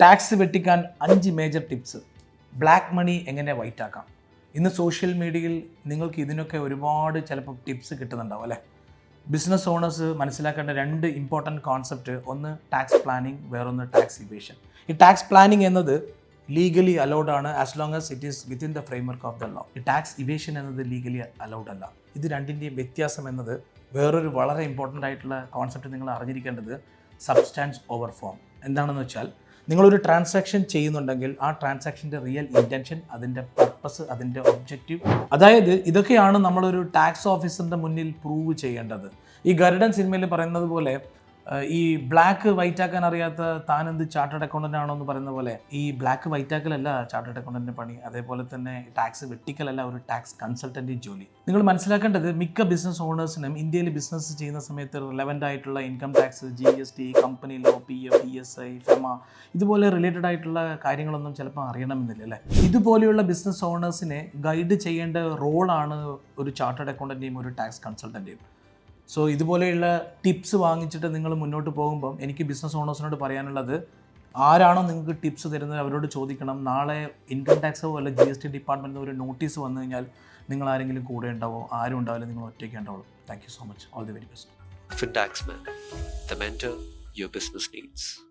Tax വെട്ടിക്കാൻ അഞ്ച് major tips black money എങ്ങനെ white ആക്കാം? ഇന്ന് സോഷ്യൽ മീഡിയയിൽ നിങ്ങൾക്ക് ഇതിനൊക്കെ ഒരുപാട് ചിലപ്പോൾ ടിപ്സ് കിട്ടുന്നുണ്ടാവും അല്ലേ? ബിസിനസ് ഓണേഴ്സ് മനസ്സിലാക്കേണ്ട രണ്ട് ഇമ്പോർട്ടന്റ് കോൺസെപ്റ്റ് ഒന്ന് ടാക്സ് പ്ലാനിങ് വേറൊന്ന് ടാക്സ് ഇവേഷൻ ഈ ടാക്സ് പ്ലാനിങ് എന്നത് ലീഗലി അലൗഡ് ആണ് as long as it is within the framework of the law ഈ ടാക്സ് ഇവേഷൻ എന്നത് ലീഗലി അലൗഡ് അല്ല. ഇത് രണ്ടിന്റെയും വ്യത്യാസം എന്നത് വേറൊരു വളരെ ഇമ്പോർട്ടന്റ് ആയിട്ടുള്ള കോൺസെപ്റ്റ് നിങ്ങൾ അറിഞ്ഞിരിക്കേണ്ടത് സബ്സ്റ്റാൻസ് ഓവർ ഫോം എന്താണെന്ന് വെച്ചാൽ നിങ്ങളൊരു ട്രാൻസാക്ഷൻ ചെയ്യുന്നുണ്ടെങ്കിൽ ആ ട്രാൻസാക്ഷന്റെ റിയൽ ഇന്റൻഷൻ അതിന്റെ പർപ്പസ് അതിന്റെ ഒബ്ജക്റ്റീവ് അതായത് ഇതൊക്കെയാണ് നമ്മളൊരു ടാക്സ് ഓഫീസറിന്റെ മുന്നിൽ പ്രൂവ് ചെയ്യേണ്ടത്. ഈ ഗരുഡൻ സിനിമയിൽ പറയുന്നത് പോലെ ഈ ബ്ലാക്ക് വൈറ്റ് ആക്കാൻ അറിയാത്ത താൻ എന്ത് ചാർട്ടേഡ് അക്കൗണ്ടന്റ് ആണോ എന്ന് പറയുന്ന പോലെ ഈ ബ്ലാക്ക് വൈറ്റ് ആക്കലല്ല ചാർട്ടേഡ് അക്കൗണ്ടന്റെ പണി. അതേപോലെ തന്നെ ടാക്സ് വെട്ടിക്കലല്ല ഒരു ടാക്സ് കൺസൾട്ടന്റ് ജോലി. നിങ്ങൾ മനസ്സിലാക്കേണ്ടത് മിക്ക ബിസിനസ് ഓണേഴ്സിനും ഇന്ത്യയിൽ ബിസിനസ് ചെയ്യുന്ന സമയത്ത് റിലവന്റ് ആയിട്ടുള്ള income tax G S T company law P F E S I FEMA ഇതുപോലെ റിലേറ്റഡ് ആയിട്ടുള്ള കാര്യങ്ങളൊന്നും ചിലപ്പോൾ അറിയണമെന്നില്ല അല്ലേ? ഇതുപോലെയുള്ള ബിസിനസ് ഓണേഴ്സിനെ ഗൈഡ് ചെയ്യേണ്ട റോളാണ് ഒരു ചാർട്ടേഡ് അക്കൗണ്ടന്റെയും ഒരു ടാക്സ് കൺസൾട്ടന്റെയും സോ ഇതുപോലെയുള്ള ടിപ്സ് വാങ്ങിച്ചിട്ട് നിങ്ങൾ മുന്നോട്ട് പോകുമ്പം എനിക്ക് ബിസിനസ് ഓണേഴ്സിനോട് പറയാനുള്ളത് ആരാണോ നിങ്ങൾക്ക് ടിപ്സ് തരുന്നത് അവരോട് ചോദിക്കണം. നാളെ ഇൻകം ടാക്സോ അല്ല ജി എസ് ടി ഡിപ്പാർട്ട്മെന്റിൽ ഒരു നോട്ടീസ് വന്നു കഴിഞ്ഞാൽ നിങ്ങൾ ആരെങ്കിലും കൂടെ ഉണ്ടാവോ? ആരും ഉണ്ടാവില്ല. നിങ്ങൾ ഒറ്റയ്ക്ക് ഉണ്ടാവുള്ളൂ. Thank you so much all the very best Fintax man the mentor your business needs.